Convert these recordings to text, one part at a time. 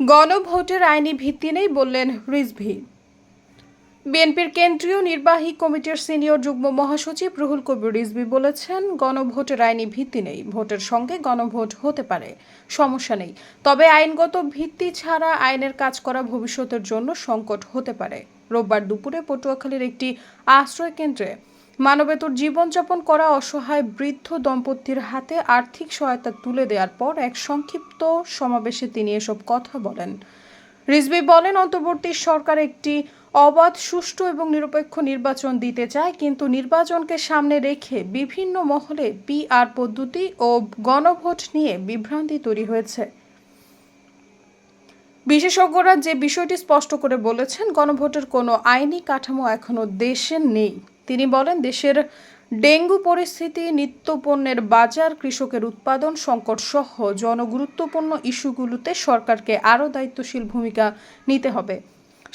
গণভোটের আইনি ভিত্তি নেই বললেন রিজভি। বিএনপির কেন্দ্রীয় নির্বাহী কমিটির সিনিয়র যুগ্ম মহাসচিব রুহুল কবির রিজভি বলেছেন, গণভোটের আইনি ভিত্তি নেই, ভোটের সঙ্গে গণভোট হতে পারে, সমস্যা নেই। তবে আইনগত ভিত্তি ছাড়া আইনের কাজ করা ভবিষ্যতের জন্য সংকট হতে পারে। রোববার দুপুরে পটুয়াখালীর একটি আশ্রয় কেন্দ্রে মানবেতর জীবনযাপন করা অসহায় বৃদ্ধ দম্পতির হাতে আর্থিক সহায়তা তুলে দেওয়ার পর এক সংক্ষিপ্ত সমাবেশে তিনি এসব কথা বলেন। রিজভি বলেন, অন্তর্বর্তী সরকার একটি অবাধ, সুষ্ঠু এবং নিরপেক্ষ নির্বাচন দিতে চায়, কিন্তু নির্বাচনকে সামনে রেখে বিভিন্ন মহলে পিআর পদ্ধতি ও গণভোট নিয়ে বিভ্রান্তি তৈরি হয়েছে। বিশেষজ্ঞরা যে বিষয়টি স্পষ্ট করে বলেছেন, গণভোটের কোনো আইনি কাঠামো এখনও দেশে নেই। তিনি বলেন, দেশের ডেঙ্গু পরিস্থিতি, নিত্যপণ্যের বাজার, কৃষকের উৎপাদন সংকট সহ জনগুরুত্বপূর্ণ ইস্যুগুলোতে সরকারকে আরও দায়িত্বশীল ভূমিকা নিতে হবে।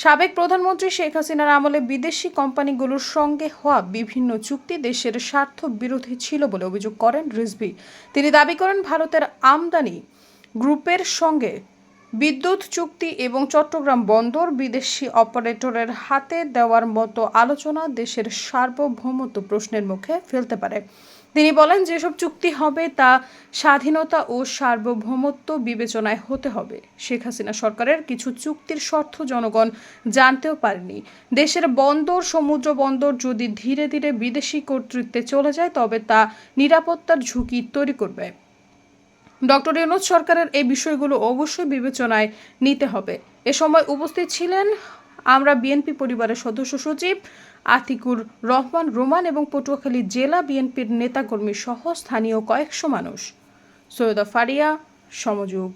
সাবেক প্রধানমন্ত্রী শেখ হাসিনার আমলে বিদেশি কোম্পানিগুলোর সঙ্গে হওয়া বিভিন্ন চুক্তি দেশের স্বার্থ বিরোধী ছিল বলে অভিযোগ করেন রিজভি। তিনি দাবি করেন, ভারতের আমদানি গ্রুপের সঙ্গে বিদ্যুৎ চুক্তি এবং চট্টগ্রাম বন্দর বিদেশি অপারেটরের হাতে দেওয়ার মতো আলোচনা দেশের সার্বভৌমত্ব প্রশ্নের মুখে ফেলতে পারে। তিনি বলেন, যেসব চুক্তি হবে তা স্বাধীনতা ও সার্বভৌমত্ব বিবেচনায় হতে হবে। শেখ হাসিনা সরকারের কিছু চুক্তির শর্ত জনগণ জানতেও পারেনি। দেশের বন্দর, সমুদ্র বন্দর যদি ধীরে ধীরে বিদেশি কর্তৃত্বে চলে যায়, তবে তা নিরাপত্তার ঝুঁকি তৈরি করবে। ডক্টর ইউনুস সরকারের এই বিষয়গুলো অবশ্যই বিবেচনায় নিতে হবে। এ সময় উপস্থিত ছিলেন আমরা বিএনপি পরিবারের সদস্য সচিব আতিকুর রহমান রোমান এবং পটুয়াখালী জেলা বিএনপির নেতাকর্মী সহ স্থানীয় কয়েকশো মানুষ। সৈয়দা ফারিয়া, সমযোগ।